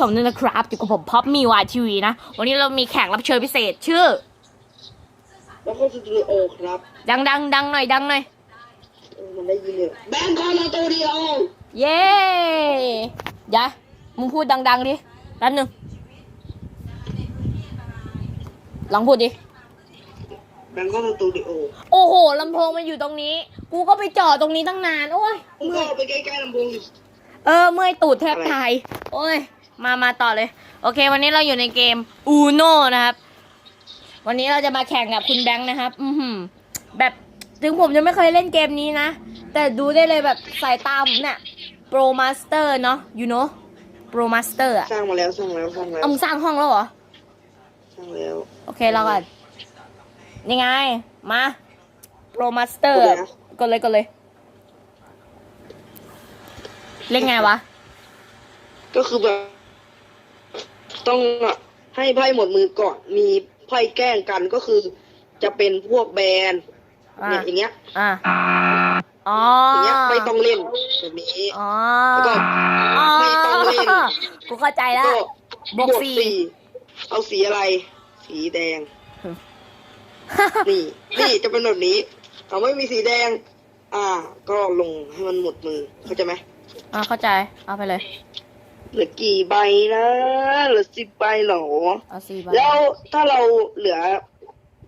ผมนึงนะครับอยู่กับผมพ็อปมีวายทีวีนะ วันนี้เรามีแขกรับเชิญพิเศษชื่อแล้วก็สตูดิโอครับ ดังดังดังหน่อยดังหน่อยเออมันได้ยินเลยแบงคอนสตูดิโอเย้ยายมึงพูดดังๆดิแป๊บหนึงลองพูดดิแบงคอนสตูดิโอ โอ้โหลำโพงมันอยู่ตรงนี้ กูก็ไปจอดตรงนี้ตั้งนาน โอ้ยมึงก็เอาไปใกล้ๆลำโพงดิเออเมื่อยตูดแทบอะไรตายโอ้ย มามาต่อเลย โอเค วันนี้เราอยู่ในเกม Uno นะครับ วันนี้เราจะมาแข่งกับคุณแบงค์นะครับ อือหือแบบถึงผมจะไม่เคยเล่นเกมนี้นะ แต่ดูได้เลยแบบสายตาผมเนี่ย Pro Master เนาะ you know Pro Master อะสร้างมาแล้วสร้างแล้วสร้างแล้วเอามึงสร้างห้องแล้วเหรอสร้างแล้วโอเคเราก่อนนี่ไง มา Pro Master กดเลยนะกดเลยกดเลย เล่นไงวะ ก็คือแบบ ต้องให้ไพ่หมดมือก่อน มีไพ่แกล้งกันก็คือ จะเป็นพวกแบรนด์อ่าเนี่ยอย่างเงี้ยอ่าอ๋ออย่างเงี้ยไม่ต้องเล่นแบบนี้อ๋อแล้วก็ไม่ต้องเล่นกูเข้าใจแล้วก็บวกสี่เอาสีอะไร สีแดง นี่นี่จะเป็นแบบนี้เอาไม่มีสีแดง อ่า ก็ลงให้มันหมดมือเข้าใจไหมอ่าเข้าใจ เอาไปเลย เหลือกี่ใบนะเหลือสิบใบเหรอ เอาสี่ใบแล้วถ้าเราเหลือ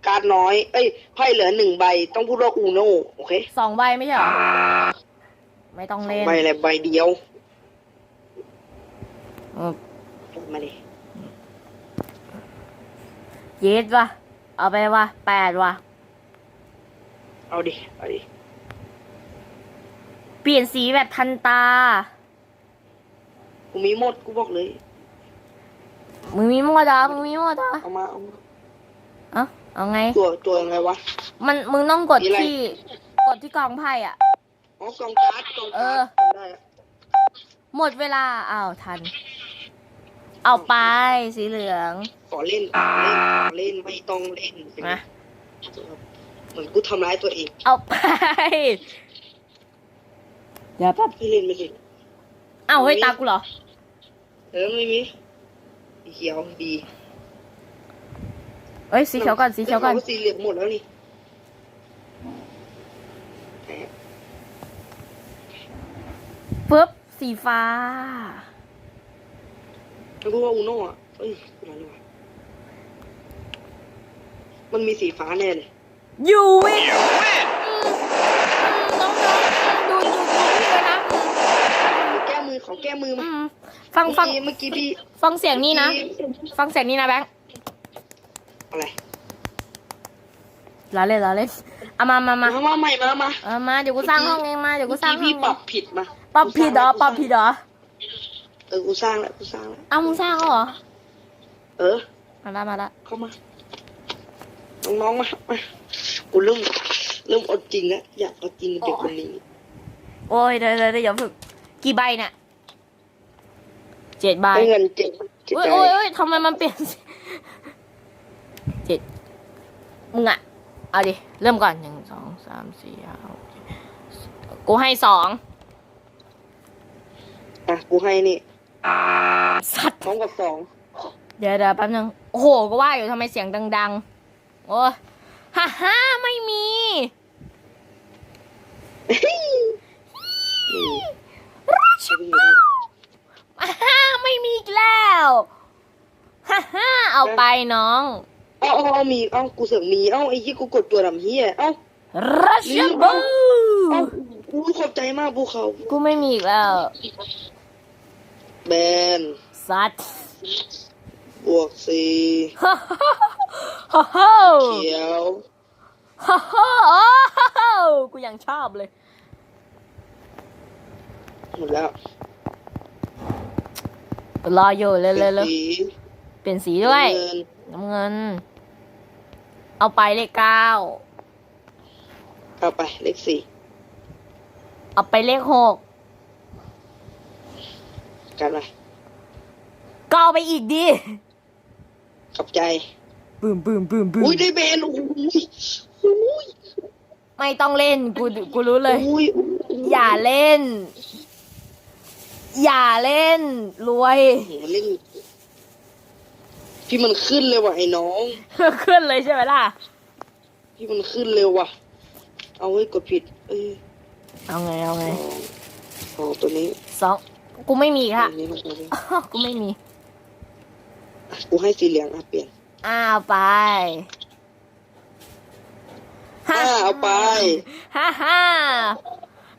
การดน้อย เอ้ยไพ่เหลือหนึ่งใบต้องพูดว่าอูโนโอเคสองใบไม่ใช่เหรอ ไม่ต้องเล่นใบอะไรใบเดียวเออมาดิเย็ดว่ะเอาไปว่ะแปดว่ะเอาดิเอาดิ เปลี่ยนสีแบบทันตา กูมีหมดกูบอกเลย มึงมีหมดเหรอมึงมีหมดเหรอเอามาเอามาเอ้าเอาไง ตัวตัวยังไงวะ มันมึงต้องกดมีอะไร ที่ กดที่กองไพ่อะ อ๋อกองการ์ดกองเอการ์อดจำได้อะหมดเวลาอ้าวทัน เอาไปสีเหลืองขอเล่นขอเล่นขอเล่นไม่ต้องเล่นเป็นไงมาเหมือนกูทำร้ายตัวเองเอาไปเดี๋ยวแป๊บไม่เล่นไม่เล่นเอาเฮ้ยตากูเหรอ เออไม่มีสีเขียวดีเอ้ยสีเขียวก่อนสีเขียวก่อนอ้สีเหลืองหมดแล้วนี่ปึ๊บสีฟ้าไม่รู้ว่าอูโน่อะเอ้ยอะไรวะมันมีสีฟ้าแน่เลยยูวินน้องๆดูดูดูพี่เลยนะแก้มือของแก้มืออืมาม ฟังฟังเมื่อกี้พี่ฟังเสียงนี่นะ ฟังเสียงนี่นะแบงค์อะไรล้อเล่นล้อเล่นเอามามามามามาใหม่มามาเอามาเดี๋ยวกูสร้างห้องเองมาเดี๋ยวกูสร้างห้องพี่เองปรับผิดมาปรับผิดเหรอปรับผิดเหรอเออกูสร้างแล้วกูสร้างแล้วเอามึงสร้างแล้วเหรอเออมาละมาละเข้ามาน้องๆมามากูเริ่มเริ่มอดจริงแล้วอยากเอาจริงกับเด็กคนนี้โอ้ยเดี๋ยวเดี๋ยวเดี๋ยวอย่าฝึกกี่ใบเนี่ย เจ็ดใบให้เงินเจ็ดเจ็ดโอ้ยใจโอ้ยโอ้ยทำไมมันเปลี่ยนสีเจ็ดมึงอะเอาดิ เริ่มก่อนหนึ่งสองสามสี่ห้าหกเจ็ดกูให้สองอะกูให้นี่สัตว์พร้อมกับสองเดี๋ยวเดี๋ยวแป๊บนึงโอ้โห ก็ว่าอยู่ทำไมเสียงดัง ๆ โอ้ยฮ่าฮ่าไม่มีนี่ฮ่าฮ่า ไม่มีอีกแล้วฮ่าฮ่าเอาไปน้องเอ้าเอ้าเอามีเอ้ากูเสือกมีเอ้าไอ้ยี่กูกดตัวดำเฮียเอ้ารัชบูเอ้ากูขอบใจมากภูเขากูไม่มีอีกแล้วแบนสัตว์บวกสี่ฮ่าฮ่าฮ่าฮ่าเขียวฮ่าฮ่าฮ่ากูยังชอบเลย หมดแล้ว รออยู่เร็วๆสีเร็วเปลี่ยนสีด้วยเงินน้ำเงิน เอาไปเลขเก้าเอาไปเลขสี่เอาไปเลขหกกันไปก็เอาไปอีกดิขอบใจปืมปืมปืมปืมอุ้ยได้แบนโอ้ยอุ้ยไม่ต้องเล่นกูกูรู้เลยอุ้ยอย่าเล่น อย่าเล่นรวยโอ้โหเล่น พี่มันขึ้นเลยว่ะไอ้น้อง ขึ้นเลยใช่ไหมล่ะ พี่มันขึ้นเร็วว่ะ เอาไว้ยกดผิด เอ้ยเอาไงเอาไงสองตัวนี้สองกูไม่มีค่ะ ตัวนี้มันตัวนี้กูไม่มี อะกูให้สีเหลืองอะเปลี่ยน อ้าวไปอ่าเอาไป ฮ่าฮ่า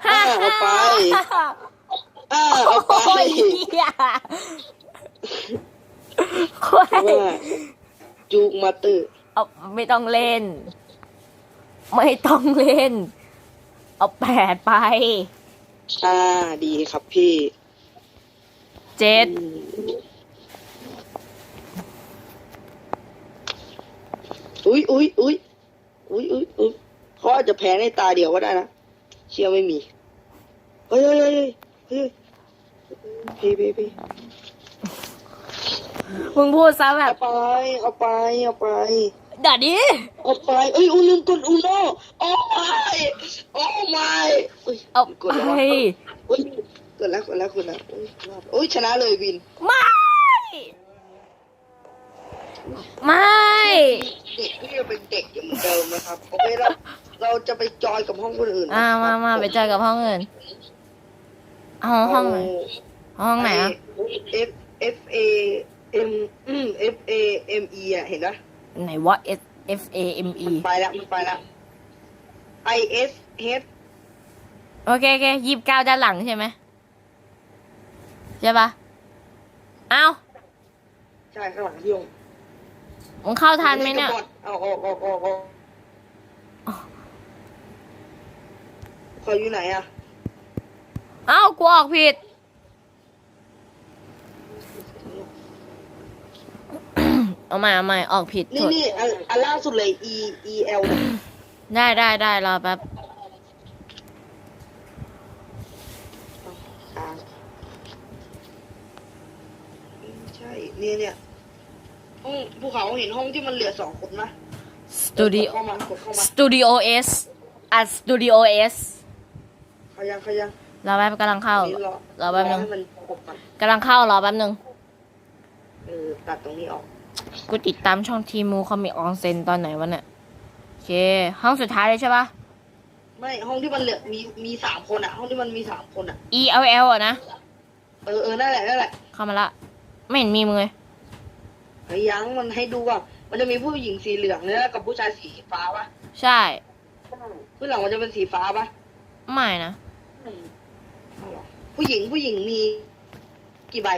อ่าเอาไปอ่า เอาไปโอ้ยเหี้ยโอ้ยว่าจูกมาเตอร์เอาไม่ต้องเล่น ไม่ต้องเล่น เอาแปดไป อ่าดีครับพี่เจ็ด อืมอุ้ยอุ้ยอุ้ยอุ้ยอุ้ยอุ้ยเขาอาจจะแพ้ในตาเดียวก็ได้นะ เชื่อไม่มี เฮ้ยเฮ้ยเฮ้ยเฮ้ย เฮ้ยพี่พี่พี่มึงพูดซะแบเอาบไปเอาไปเอาไปเดี๋ยวดิเอาไปเอ้ยอุลืมกดอุโน่โอ้ไม่โอ้ไม่เอ้ยเอากดแล้วไปวะเอ้ยกดแล้วกดแล้วกดแล้วโอ้ยรอดโอ้ยชนะเลยวินไม่ ไม่ เด็กที่จะเป็นเด็กอย่างเหมือนเดิมนะครับโอเคเราเราจะไปจอยกับห้องคนอื่นอ่ามามาไปเจอกับห้องอื่น ห้องห้องไหนห้องไหนอะ F F A M อืม F A M E อะ เห็นปะไหนวะ S F A M E ไปแล้วมันไปแล้ว I S H โอเคโอเคยี่สิบเก้าด้านหลังใช่ไหมใช่ปะเอ้าใช่ข้างหลังพี่ยงมึงเข้าทันไหมเนี่ยเอาออกออกออกออกเขาอยู่ไหนอะ เอ้ากูออกผิด เอาใหม่เอาใหม่ออกผิดนี่โทษนี่อันอันล่าสุดเลย E E L ได้ได้ได้รอแป๊บ อ่าใช่เนี่ยเนี่ยห้องภูเขาเห็นห้องที่มันเหลือสองคนไหมสตูดิกเข้ามากดเข้ามาสตูดิโอเอสอัดสตูดิโอเอสเขายังเขายัง รอแป๊บกำลังเข้า นี่รอรอแป๊บนึงให้มันครบก่อนกำลังเข้ารอแป๊บนึง เออตัดตรงนี้ออก กูติดตามช่องทีมูเขามีออนเซนตอนไหนวะเนี่ยโอเค ห้องสุดท้ายเลยใช่ปะ ไม่ห้องที่มันเหลือมีมีสามคนอะห้องที่มันมีสามคนอะ E L L อะนะ เออเออนั่นแหละนั่นแหละเข้ามาละ ไม่เห็นมีมึงเลยไอ้ยังมันให้ดูว่ามันจะมีผู้หญิงสีเหลืองเนี่ยกับผู้ชายสีฟ้าปะใช่ ผู้หลังมันจะเป็นสีฟ้าปะไม่นะเอาเหรอ ผู้หญิงผู้หญิงมีกี่ใบ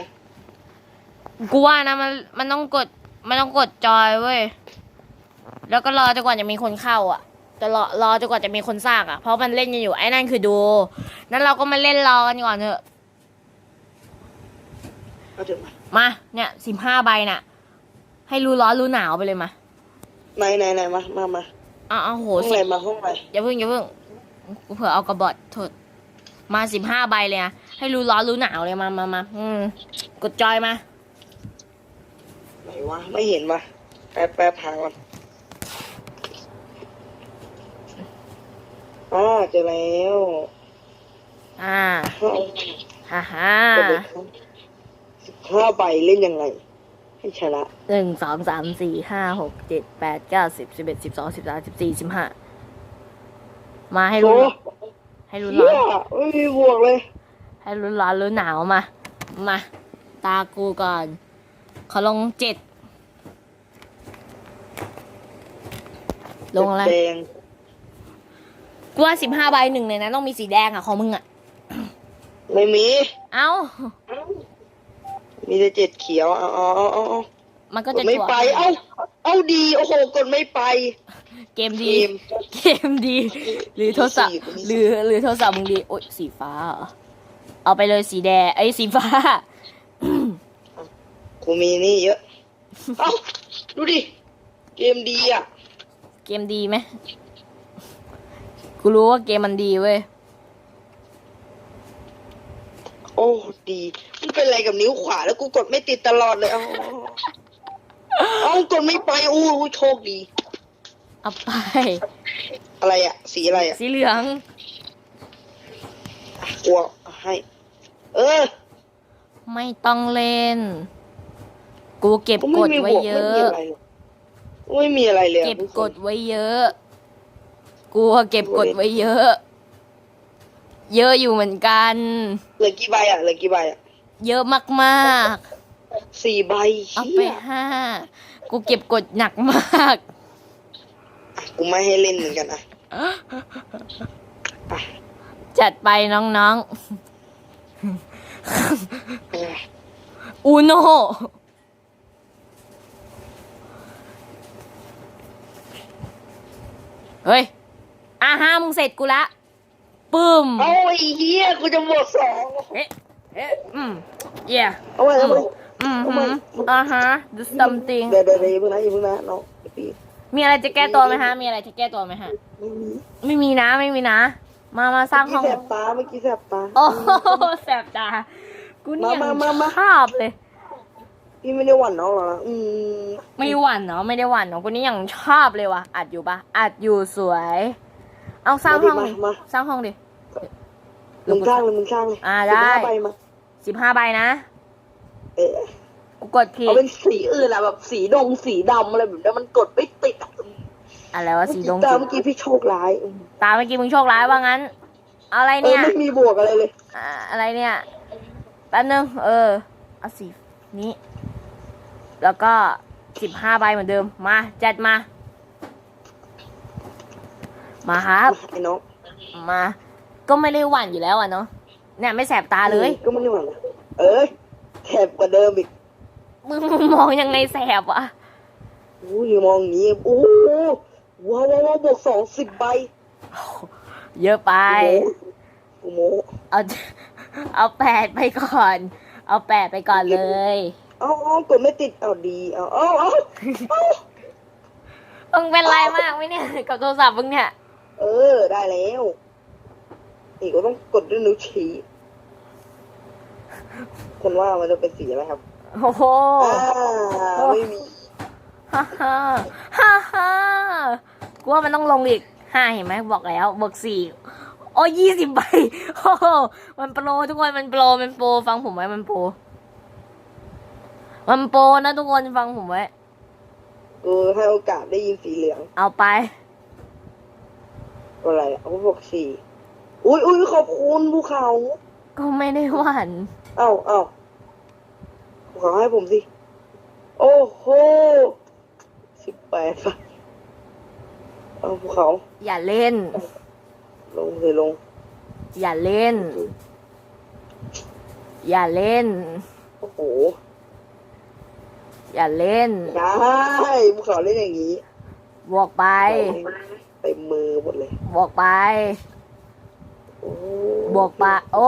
กูว่านะมันมันต้องกด มันต้องกดจอยเว้ย แล้วก็รอจนกว่าจะมีคนเข้าอะจะรอรอจนกว่าจะมีคนสร้างอะ เพราะมันเล่นกันอยู่ไอ้นั่นคือดู นั้นเราก็มาเล่นรอกันก่อนเถอะ เอาเถอะมามา เนี่ยสิบห้าใบน่ะ ให้รู้ร้อนรู้หนาวไปเลยมาไหนไหนไหนมามามาเอาเอาโหห้องสิไหนบมาห้องไหนอย่าเพิ่งอย่าเพิ่งกูเผื่อเอากระบอกโทษมาสิบห้าใบเลยนะ ให้รู้ร้อนรู้หนาวเลยมามามาอืมกดจอยมา ไหนวะไม่เห็นวะแป๊บแป๊บหาก่อนอ่าเจอแล้วอ่าห้องฮ่าฮ่ากดเลยครับสิบห้าใบเล่นยังไงให้ชนะหนึ่งสองสามสี่ห้าหกเจ็ดแปดเก้าสิบสิบเอ็ดสิบสองสิบสามสิบสี่สิบห้ามาให้รู้โอ้ให้รู้เชี่ร้ยอนไม่มีบวกเลย ให้รู้ร้อนรู้หนาวมา มา ตากูก่อนเขาลงเจ็ด ลงอะไร แดงกูว่าสิบห้าใบหนึ่งในนั้นต้องมีสีแดงอะของมึงอะ ไม่มี เอ้า มีแต่เจ็ดเขียวเอาเอาเอาเอาเอามันก็กจะดไม่จั่วไป เอาเอาดีโอ้โหกดไม่ไปเกมเกดีมเกมดี หรือโทรศัพท์กูมีหสีรือหรือโทรศัพท์มึงดี โอ๊ยสีฟ้าเหรอ เอาไปเลยสีแดงไอ้ยสีฟ้า กูมีนี่เยอะ เอ้า ดูดิ เกมดีอะ เกมดีไหมกูรู้ว่าเกมมันดีเว้ย โอ้ดีมันเป็นอะไรกับนิ้วขวาแล้วกูกดไม่ติดตลอดเลย เอาเอากดไม่ไปโอ้โหโชคดี เอาไป อะไรอะ สีอะไรอะสีเหลืองอะกลัวให้ เออ ไม่ต้องเล่น กูเก็บก็กไม่ดมีไว้บวกเยไม่อะมีอะไรหรอกไม่มีอะไรเลยอะเก็บทุกคนดไว้เยอะ กูอะเก็บกดไว้เยอะ เยอะอยู่เหมือนกัน เหลือกี่ใบอะ เหลือกี่ใบอะ เยอะมากสี่ใบๆเอาเชี่ไปยห้า กูเก็บกดหนักมาก กูไม่ให้เล่นเหมือนกันอะอะจัดไปน้องเออๆ อูโนเฮ้ยอาห้ามึงเสร็จกูละปึ้มเอาไอ้เหี้ยกูจะบวกสองเอ๊ะเอ๊ะอืม yeah เอาไว้เอาไว้อืมทำไมอ่าฮะ do something เดี๋ยวเดี๋ยวเดี๋ยวอย่าเพิ่งนะอย่าเพิ่งนะน้องไอ้ปีมีอะไรจะแก้ตัวไหมฮะ มีอะไรจะแก้ตัวไหมฮะ ไม่มี ไม่มีนะ ไม่มีนะ มามาสร้างห้องเมื่อกี้แสบตาเมื่อกี้แสบตา โอ้โหแสบตา กูเนี่ยมามามา ชอบเลย พี่ไม่ได้หวั่นน้องหรอกนะอืมไม่หวั่นเนาะไม่ได้หวั่นเนาะกูนี่ยังชอบเลยว่ะ อัดอยู่ปะอัดอยู่สวย เอาสร้างห้องดิสร้างห้องดิ มึงข้างเลยมึงข้างเลยอ่าได้ สิบห้าใบมาสิบห้าใบนะ เออกูกดผิด เอาเป็นสีอื่นอะแบบสีดงสีดำอะไรแบบนี้มันกดไม่ติดอะ อะไรวะสีดงตาสีเมื่อกี้พี่โชคร้ายอืมตาเมื่อกี้มึงโชคร้ายว่างั้นเอาอะไรเออเนี่ยไม่มีบวกอะไรเลย อ่าอะไรเนี่ยแป๊บนึง เออ เอาสีนี้ แล้วก็สิบห้าใบเหมือนเดิม มา จัดมา มาครับ ไอ้น้องมา ก็ไม่ได้หวั่นอยู่แล้วอะเนาะ เนี่ยไม่แสบตาเลย ก็ไม่ได้หวั่นนะเอ้ยแถบกว่าเดิมอีกมึงมองยังไงแสบวะอู้ยมองอย่างนี้โอ้โห ว้าวว้าวบวกสองสิบใบ เยอะไป กูโมเอาเอาแปดไปก่อน เอาแปดไปก่อนเลย เอาเอากดไม่ติด เอาดีเอาเอาเอาเอามึงเป็นไรมากไหมเนี่ย กับโทรศัพท์มึงเนี่ย เออ ได้แล้วนี่ก็ต้องกดด้วยนิ้วชี้คนว่ามันจะเป็นสีอะไรครับ โอ้โหไม่มี ฮ่าฮ่าฮ่าฮ่ากูว่ามันต้องลงอีกห้าเห็นไหมบอกแล้วบวกสี่โอ้ยี่สิบใบโอ้โหมันโปรทุกคนมันโปรมันโปรฟังผมไว้มันโปรมันโปรนะทุกคนฟังผมไว้กูให้โอกาสได้ยินสีเหลือง เอาไปอะไรอะเขาบอกสี่อุ้ยอุ้ยขอบคุณภูเขา ก็ไม่ได้หวั่นเอ้าเอ้าภูเขาให้ผมสิ โอ้โห สิบแปดป่ะเอาภูเขา อย่าเล่น ลงเลยลง อย่าเล่น อย่าเล่น โอ้โห อย่าเล่น ได้ภูเขาเล่นอย่างนี้บวกไปเต็มมือหมดเลยบวกไป โอ้บวกไปโอ้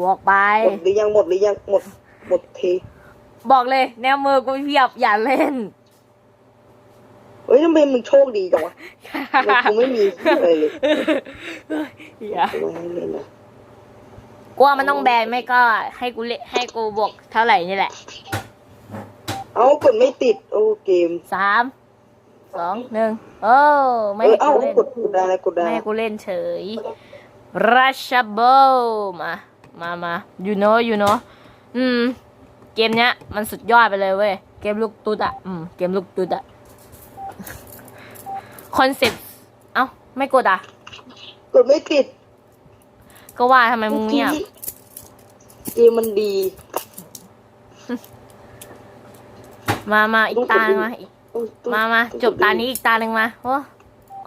บวกไป หมดหรือยังหมดหรือยังหมดหมดที บอกเลย แนวมือกูเพียบอย่าเล่น เฮ้ยทำไมมึงโชคดีจังวะมันกูไม่มีอะไรเลยอย่าทำไมให้เล่นนะกูว่ามันต้องแบนไม่ก็ ให้กูเล่นให้กูบวกเท่าไหร่นี่แหละ เอากดไม่ติด โอ้เกมสามสองหนึ่งโอ้ไม่เออให้เอ้ากูเล่นกดกดได้แล้วกดได้ไม่ให้กูเล่นเฉยรัชเบลมามามา you know you know อืม เกมเนี้ย มันสุดยอดไปเลยเว้ย เกมลูกตุ๊ดอะอืม เกมลูกตุ๊ดอะ คอนเซ็ปต์เอ้า ไม่กดอะ กดไม่ติดก็ว่าทำไมมึงเงียบเกมมันดี มามาอีกตาหนึ่งมาอีกโอ้ยมามาจบตานี้อีกตาหนึ่งมาโอ้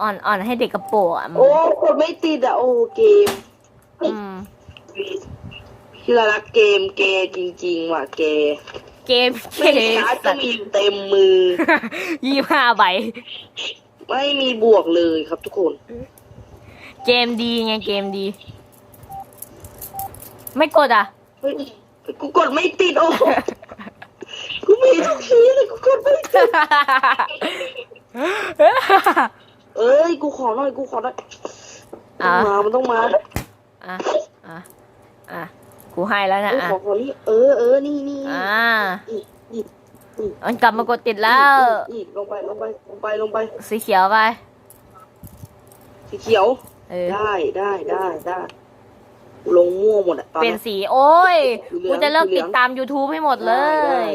อ่อนอ่อนให้เด็กกระโปรงอะมึงโอ้กดไม่ติดอะโอ้เกมอืมพี่ละรักเกมเกย์จริง ๆ ว่ะเกย์เกมเกไม่มีมการ์ดก็มีเต็มมือยี่ห้าใบ ไม่มีบวกเลยครับทุกคน เกมดีไงเกมดี ไม่กดอะ เฮ้ยกูกดไม่ติดโอ้โหกูมีทุกทีเลยกูกดไม่ติด เอ้ย กูขอหน่อย กูขอหน่อยอะ มามันต้องมาอะ อะ อะ กูให้แล้วนะเอ้ยอะขอขอนี่เออเออนี่นี่อ่าอีก อีกมันกลับมากดติดแล้ว อีกลงไปลงไปลงไปลงไป สีเขียวไป สีเขียว เออ ได้ได้ได้ได้กูลงมั่วหมดอะตอนเปลี่ยนี้ สีโอ้ย เหลืองกูจะเลิกติดตาม YouTube ให้หมดเลได้ ย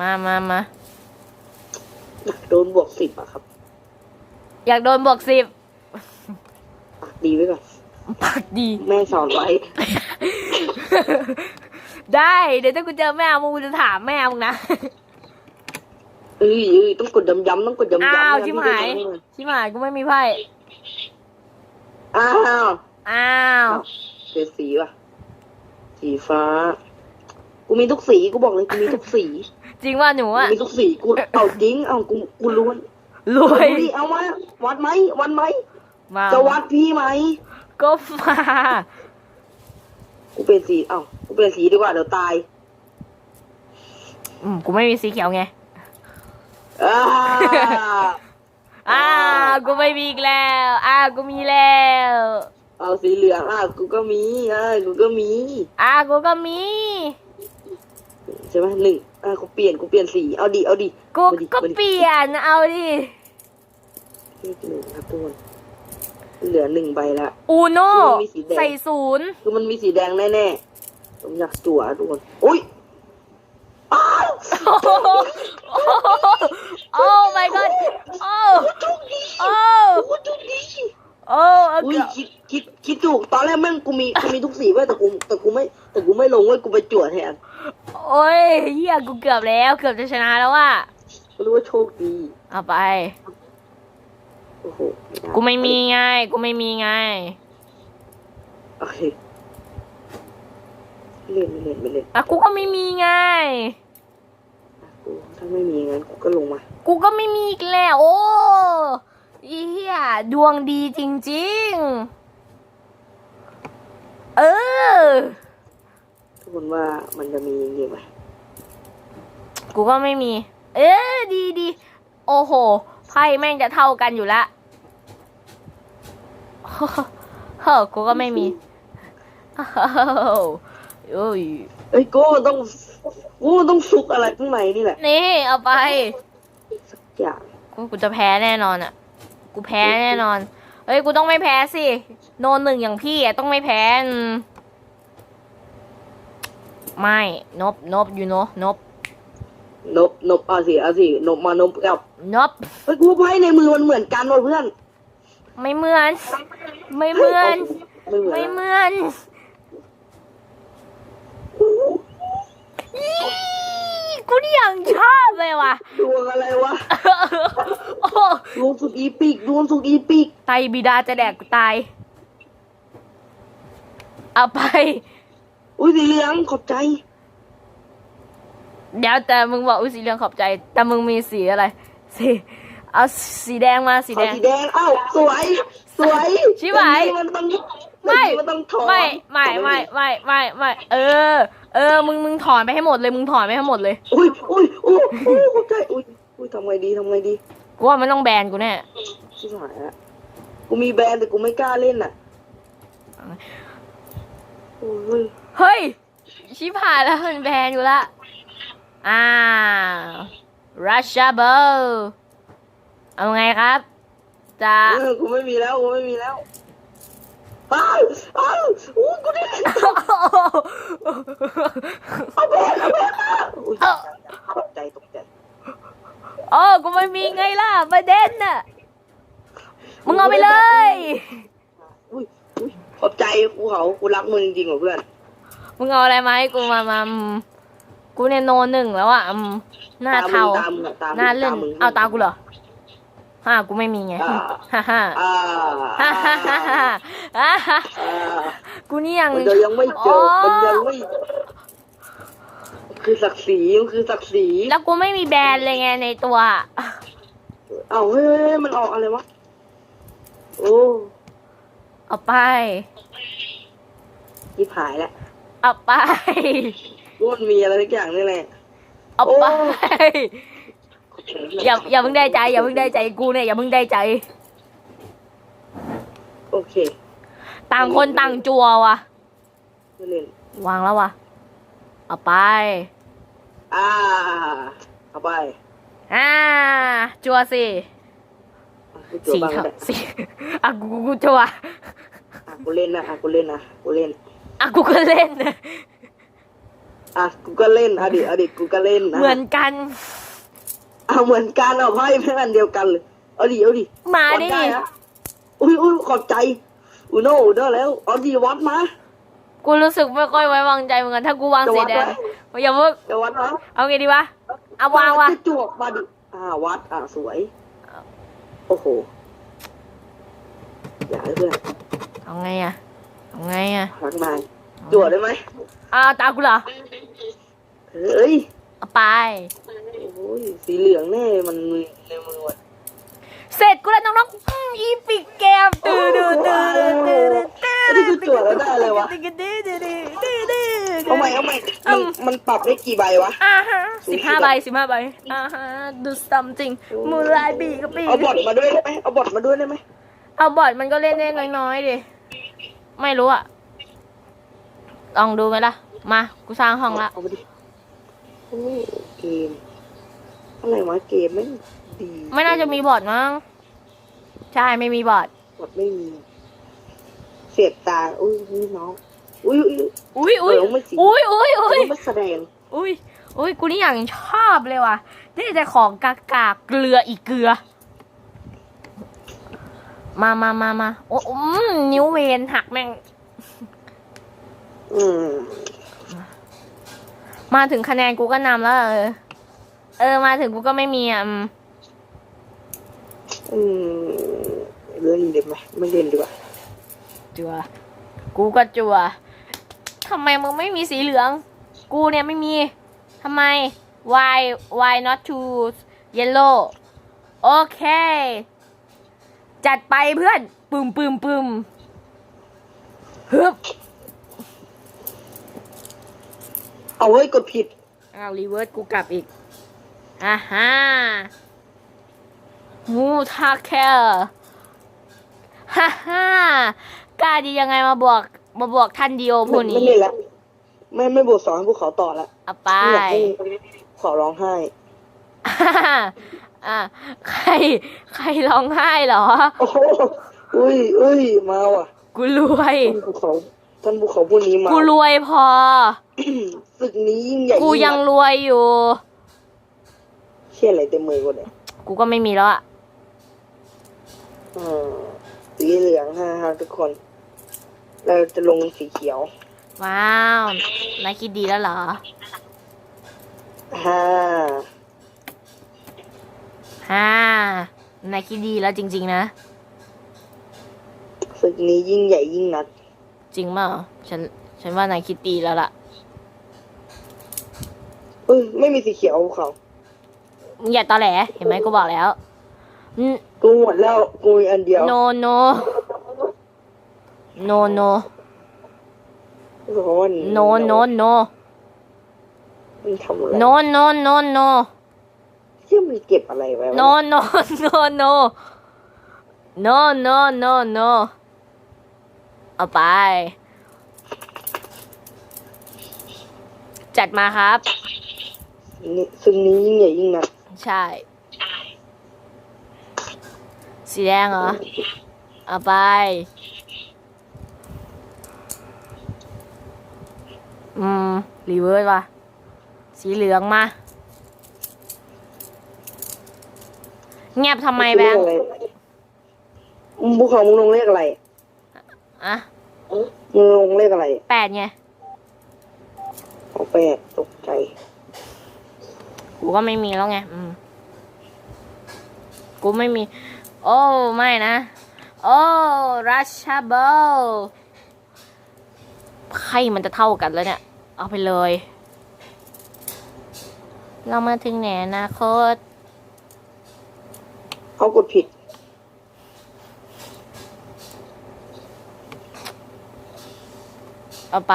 มามามา โดนบวกสิบอะครับอยากโดนบวกสิบปากดีไว้ก่อน ปากดี แม่สอนไว้ ได้ เดี๋ยวถ้ากูเจอแม่มึงกูจะถามแม่มึงนะ เอ้ยเอ้ยต้องกดย้ำๆต้องกดย้ำๆอ้าวไม่ชิบงั้นหายพี่จะโดนชิบหายกูไม่มีไพ่ อ้าวอ้าวเสียสีว่ะ สีฟ้า กูมีทุกสีกูบอกเลยกูมีทุกสี จริงว่าหนูกูอะมีทุกสีกูเอาจริงเอากูกูล้วนรวยดูดิเอามาวัดไหมวัดไหมมาจะวัดพี่ไหมก็มากูเปลี่ยนสีเอ้ากู เปลี่ยนสีดีกว่าเดี๋ยวตายอืมกูไม่มีสีเขียวไง อ่า อ้าวกูไม่มีอีกแล้ว อ้าวกูมีแล้ว เอาสีเหลืองอะกูก็มีอะกูก็มี อ้าวกูก็มี ใช่ไหมหนึ่งอะกูเปลี่ยนกูเปลี่ยนสีเอาดิเอาดิกูมาดิก็มาดิเปลี่ยนเอาดิ เลขหนึ่งครับทุกคนเหลือหนึ่งใบละ อูโน่ มันมีสีแดง ใส่ศูนย์ คือมันมีสีแดงแน่ๆ ผมอยากจั่วทุกคนอุ้ยอ้าวโอ้โหโอ้ my god โอ้โชคดีโอ้โอ้โชคดีโอ้เอาอุ้ยเกือบคิดคิดคิดถูกตอนแรกแม่งกูมีกูมีทุกสีไว้ยแต่กูแต่กูไม่แต่กูไม่ลงไว้ยกูไปจั่วแทนโอ้ยเฮียกูเกือบแล้วเกือบจะชนะแล้วว่ะกูรู้ว่าโชคดีเอาไปโอ้โหด้กูไม่มีไงกูไม่มีไงโอเค เล่นไม่เล่นไม่เล่นอะกูก็ไม่มีไง กูถ้าไม่มีงั้นกูก็ลงมา กูก็ไม่มีอีกแล้วโอ้อีเหี้ยดวงดีจริงๆ เออ ทุกคนว่ามันจะมีจริงไหมกูก็ไม่มี เออดีดีโอ้โหไพ่แม่งจะเท่ากันอยู่ละเฮ้อกูก็ไม่มีเฮ้ ยโอ้ยเอ้ยกูต้องกูต้องสุกอะไรข้างในนี่แหละนี่ เอาไปสักอย่างกูกูจะแพ้แน่นอนอะ กูแพ้แน่นอน เฮ้ย กูต้องไม่แพ้สิ โนนหนึ่งอย่างพี่อะต้องไม่แพ้อืมไม่ นบ นบ อยู่เนอะนบ นบนบเอาสิเอาสินบมานบกับนบ เฮ้ยกูว่าไพ่ในมือมันเหมือนกันว่ะเพื่อน ไม่เหมือน ไม่เหมือน ไม่เหมือน ไม่ อะ เหมือนอี กูนี่ยังชอบเลยว่ะ ดวงอะไรวะ โอ้ดวงสุดอีปิก ดวงสุดอีปิก ไตบิดาจะแดกกูตาย เอาไป อุ้ยสีเหลืองขอบใจ เดี๋ยวแต่มึงบอกอุ้ยสีเหลืองขอบใจ แต่มึงมีสีอะไร สี เอาสีแดงมาสีขอแดง สีแดงเอ้าสวย สวยชิบหายแต่นี่มันต้องไม่มันต้องถอนไม่ ไม่ ไม่ ไม่ ไม่ ไม่ เออ เออ มึง มึงถอนไปให้หมดเลย มึงถอนไปให้หมดเลย อุ้ยอุ้ยอุ้ยอุ้ยขอบใจอุ้ยอุ้ยทำไงดีทำไงดี กูว่ามันต้องแบนกูแน่ ชิบหายละกูมีแบรนด์แต่กูไม่กล้าเล่นอะโอ้ยเฮ้ย ชิบหายแล้วมันแบนอยู่ละอ่ารัชชาเบลเอาไงครับ จะ เออกูไม่มีแล้วกูไม่มีแล้ว อ้าวอ้าวอู้กูได้เอาแบรนด์เอาแบรนด์มาอุ้ยตกใจตกใจโอ้กูไม่มีไงล่ะประเด็นน่ะมึงเอาไปเลย อุ้ยอุ้ยขอบใจกูเขากูรักมึงจริงๆว่ะเพื่อนมึงเอาอะไรมาให้กูมามาอืมกูเนี่ยโนหนึ่งแล้วอะอืมหน้าเทาตามมึงอะตามมึงหน้าเลื่อนตามมึงเอาตากูเหรอ ฮ่ากูไม่มีไงอ่าฮ่าฮ่าอ่าฮ่าฮ่าฮ่าฮ่าฮ่าฮ่าอ่ากูนี่ยังมันจะยังไม่จบมันยังไม่มันคือศักดิ์ศรีมันคือศักดิ์ศรีแล้วกูไม่มีแบรนด์เลยไงในตัว เอ้าเฮ้ยเฮ้ยมันออกอะไรวะโอ้เอาไปยิบหายแล้วเอาไปว่ามันมีอะไรสักอย่างนี่แหละเอาไปโอ้อย่าอย่าเพิ่งได้ใจ อย่าเพิ่งได้ใจกูเนี่ยอย่าเพิ่งได้ใจ โอเคต่างคนต่างจัววะไม่เล่นวางแล้ววะเอาไป อ่าเอาไปอ่า จัวสิอะกูจั่วสีบ้างเถก็อะได้สีอะกูกูจัวอะกูเล่นนะอะกูเล่นนะกูเล่น อะกูก็เล่นนะอะกูก็เล่นอะดิอะดิกูก็เล่นนะเหมือนกัน อะเหมือนกันเอาไพ่แม่งอันเดียวกันเลยเอาดิเอาดิมาวัดิได้นะอุ้ยอุ้ยขอบใจอุโน่อุโน่แล้วเอาดิวัดมากูรู้สึกไม่ค่อยไว้วางใจเหมือนกันถ้ากูวางเสร็จจะวัดอะไว้อย่าเพิ่งเดี๋ยววัดนะเอาไงดีวะ เอาวางวะจะจวกมาดิอ่าวัดอ่าสวย โอ้โหอย่าให้เพื่อนเอาไงอะเอาไงอะรักนายจวดได้ไหมอ้าวตากูเหรอเฮ้ย เอาไป โอ้ยสีเหลืองแน่มันมือในมือวะเสร็จกูแล้วน้องๆอืมอีปิกแกมตื่นตื่นตื่นตื่นตื่นนี่คือจวดแล้วได้เลยวะตื่นตื่นตื่นตื่นตื่นตื่นเอาใหม่เอาใหม่มันมันปรับได้กี่ใบวะ อ่าฮะสิบห้าใบสิบห้าใบอ่าฮะดูซัมจริงมูลายบีก็ปีเอาบอทมาด้วยได้ไหมเอาบอทมาด้วยได้ไหมเอาบอร์ดมันก็เล่นได้น้อยๆดิไม่รู้อะลองดูไหมล่ะ มา กูสร้างห้องละ เอามาดิ โอ้ยเกม อะไรวะเกมไม่งดีไม่น่าจะมีบอร์ดมั้ง ใช่ไม่มีบอร์ดบอทไม่มี เสียบตา อุ้ยนี่น้อง อุ้ยอุ้ยอุ้ยอุ้ยเออไม่จริงอุ้ยอุ้ยอุ้ยไม่แสดงอุ้ยอุ้ยกูนี่อย่างชอบเลยว่ะนี่แต่ของกากาเกลืออีกเกลือ มามามามาโอ้อืมนิ้วเวนหักแม่ง อืม มาถึงคะแนนกูก็นำแล้ว เออ เออ มาถึงกูก็ไม่มีอะอืมอืมเล่นเด็ไหมไม่เล่นดีกว่าจัว กูก็จัวทำไมมึงไม่มีสีเหลือง กูเนี่ยไม่มีทำไม why why not to yellow โอเค จัดไปเพื่อน ปึมปึมปึมฮึบ เอาเฮ้ยกดผิดอ้าวรีเวิร์สกูกลับอีกอ่าฮะมูทาเคลฮ่าฮ่ากล้าดียังไงมาบวกมาบวกท่านดีโอผู้ไม่นี้เล่นละไม่ไม่บทสอนให้พวกเขาต่อละเอาไปไม่อยากให้ขอร้องไห้อ่าอ่าใคร ใครร้องไห้เหรอ โอ้โหอุ้ยอุ้ยมาว่ะ กูรวย ท่านภูเขาท่านภูเขาผู้นี้มา กูรวยพอ ศึกนี้ยิ่งใหญ่กูยังรวยอยู่ เชี่ยอะไรเต็มมือกูเนี่ยกูก็ไม่มีแล้วอะอ่าสีเหลืองฮะฮะทุกคน เราจะลงสีเขียว ว้าวนายคิดดีแล้วเหรอฮ่าฮ่านายคิดดีแล้วจริง ๆ นะ ศึกนี้ยิ่งใหญ่ยิ่งนัก จริงเปล่าฉัน ฉันว่านายคิดดีแล้วล่ะ เอ้ยไม่มีสีเขียวภูเขามึงอย่าตอแหลเห็นไหมกูบอกแล้วอืม กูหมดแล้วกูมีอันเดียว no no no no เพราะว่า no no no มันทำอะไร no no no no เชื่อมันเก็บอะไรไว้วะ no no no no no no no no เอาไป จัดมาครับนี่ ซึ่งนี้ยิ่งใหญ่ยิ่งนักใช่ สีแดงเหรอ เอาไป อืม รีเวิร์สว่ะ สีเหลืองมา เงียบทำไมแบงค์อะไรมึงภูเขามึงลงเลขอะไรอะมึงลงเลขอะไร แปดไงเอาแปดตกใจ กูก็ไม่มีแล้วไงอืมกูไม่มี โอ้ไม่นะ โอ้รัชเบลไข่มันจะเท่ากันแล้วเนี่ย เอาไปเลย เรามาถึงไหนอนะโคตเขากดผิด เอาไป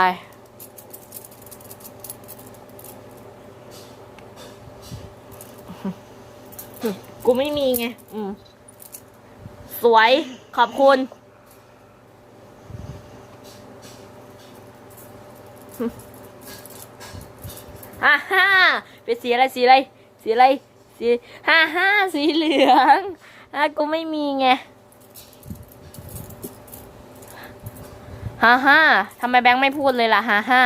กูไม่มีไง อืม สวย ขอบคุณ ฮ่าฮ่าเป็นสีอะไร สีอะไร สีอะไร สีฮ่าฮ่าสีเหลืองอะกูไม่มีไง ฮ่าฮ่าทำไมแบงค์ไม่พูดเลยล่ะ ฮ่าฮ่า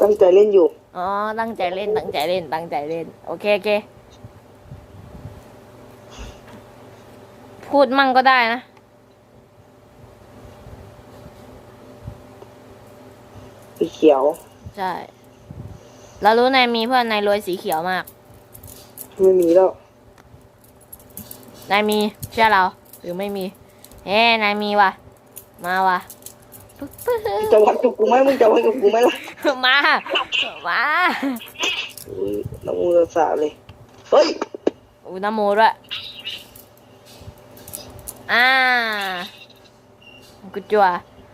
ตั้งใจเล่นอยู่ อ๋อ ตั้งใจเล่น ตั้งใจเล่น ตั้งใจเล่น โอเคโอเค พูดมั่งก็ได้นะ สีเขียว ใช่เรารู้นายมีเพื่อนนายรวยสีเขียวมาก ไม่มีแล้ว นายมีเชื่อเรา หรือไม่มีเฮ้นายมีว่ะ มาว่ะปึ๊บปึ๊บจะวัดกับกูไหมมึงจะวัดกับกูไหมล่ะมา มาอุ้ยน้ำมือสาเลย เฮ้ยอูน้ำโมด้วย อ่ากูจัว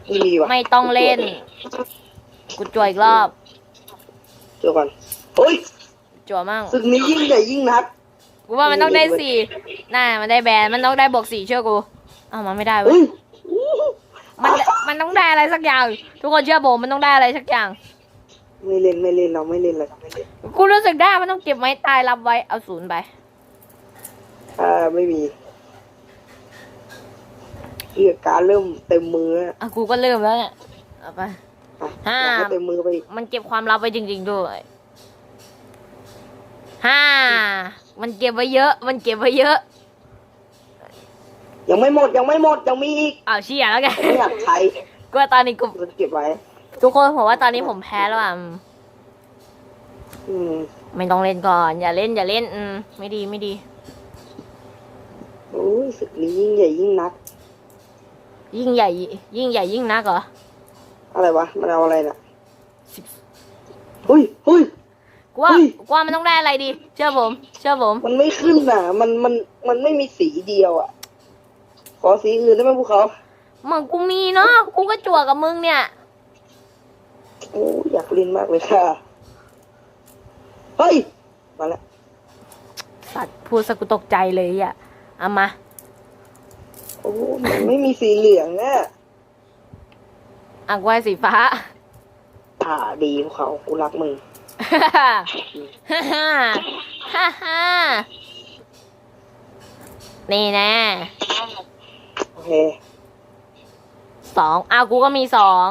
ไม่มีว่ะไม่ต้องเล่น กูจัวอีกรอบเจอกันเฮ้ยจัวมั่ง ศึกนี้ยิ่งใหญ่ยิ่งนัก กูว่ามันต้องได้สี่น่ามันได้แบน มันต้องได้บวกสี่เชื่อกูอ้าวมันไม่ได้เว้เฮ้ย ยมัน มันต้องได้อะไรสักอย่าง ทุกคนเชื่อผมมันต้องได้อะไรสักอย่าง ไม่เล่นไม่เล่นเราไม่เล่นเราไม่เล่นกูรู้สึกได้มันต้องเก็บไม้ตายรับไว้ เอาศูนย์ไป อ่าไม่มี เรียกการเริ่มเต็มมือแล้วอะกูก็เริ่มแล้วเนี่ยเอาไป อะห้าอยากให้เต็มมือไปอีกมันเก็บความลับไว้จริง ๆด้วยห้ามันเก็บไว้เยอะ มันเก็บไว้เยอะยังไม่หมดยังไม่หมดยังมีอีกอ้าวเชี่ยแล้วไง ไม่อยากใช้กูว่าตอนนี้กูมันเก็บไว้ ทุกคนผมว่าตอนนี้ผมแพ้แล้วอะอืมอืมไม่ต้องเล่นก่อน อย่าเล่นอย่าเล่นอืมไม่ดีไม่ดี โอ้ยศึกนี้ยิ่งใหญ่ยิ่งนัก ยิ่งใหญ่ ยิ่งใหญ่ยิ่งนักเหรอ อะไรวะ มันเอาอะไรน่ะเฮ้ยเฮ้ยกูว่าเฮ้ยกูว่ามันต้องได้อะไรดี เชื่อผม เชื่อผม มันไม่ขึ้นน่ะ มันมันมันไม่มีสีเดียวอะ ขอสีอื่นได้ไหมพวกเขามึงกูมีเนาะ กูก็จั่วกับมึงเนี่ย โอ้ยอยากเล่นมากเลยค่ะเฮ้ยมาแล้วสัตว์พูดสกูตกใจเลยอะเอามา โอ้มันไม่มีสีเหลืองอะอะกูให้สีฟ้า ผ่าดีพวกเขากูรักมึงฮ่าฮ่าฮ่าฮ่าฮ่านี่แน่โอเคสองอ้าวกูก็มีสอง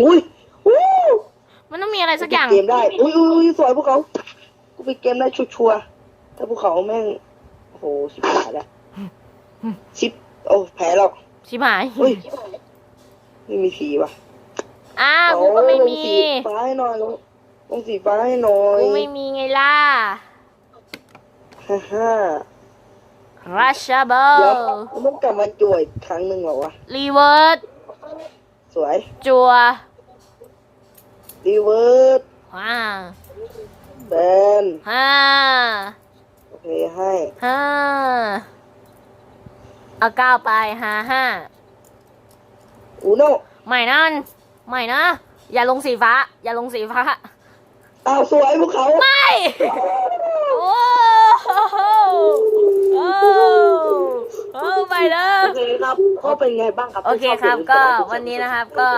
อุ้ยอู้มันต้องมีอะไรสักอย่างปิดเกมได้ อุ้ยอุ้ยอุ้ยสวยพวกเขา กูไปดเกมได้ชัวร์ๆถ้าพวกเขาแม่ง โอ้โหชิบหายแล้วชิปโอ้แพ้แล้วชิบหายเฮ้ยไม่มีสีว่ะอ้าวกูก็ไม่โอ้ยลงมีสีฟ้าให้หน่อยลงลงสีฟ้าให้หน่อยกูไม่มีไงล่ะฮ่าฮ่ารัชเบเดี๋ยวลกูต้องกลับมาจ่วยอีกครั้งหนึ่งเหรอวะรีเวิร์ดสวยจัวรีเวิร์สว้าแบนฮ่าโอ เคให้ฮ่าเอาเก้าไปห้าห้าอูโน่ไม่นั่นไม่นะ อย่าลงสีฟ้า อย่าลงสีฟ้าอ้าวสวยพวกเขาไม่โอ้โหโอ้โอ้ไปเลโอยเคครับก็เป็นไงบ้างครับโอเคครับก็วันนี้นะครับ ก็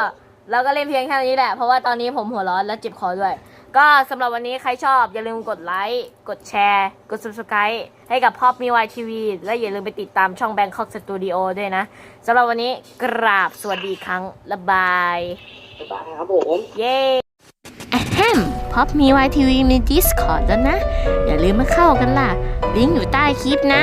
เราก็เล่นเพียงแค่นี้แหละ เพราะว่าตอนนี้ผมหัวร้อนและเจ็บคอด้วย ก็สำหรับวันนี้ใครชอบ อย่าลืมกดไลค์ กดแชร์ กด subscribe ให้กับพ o อ m มีวายทีวีและอย่าลืมไปติดตามช่อง Bangkok Studio ด้วยนะสำหรับวันนี้กราบสวัสดีอีกครั้งละบาย บ๊ายบายครับผม เย้ อะแฮมพ็อปมีวายทีวีมี Discord แล้วนะ อย่าลืมมาเข้ากันล่ะ ลิงก์อยู่ใต้คลิปนะ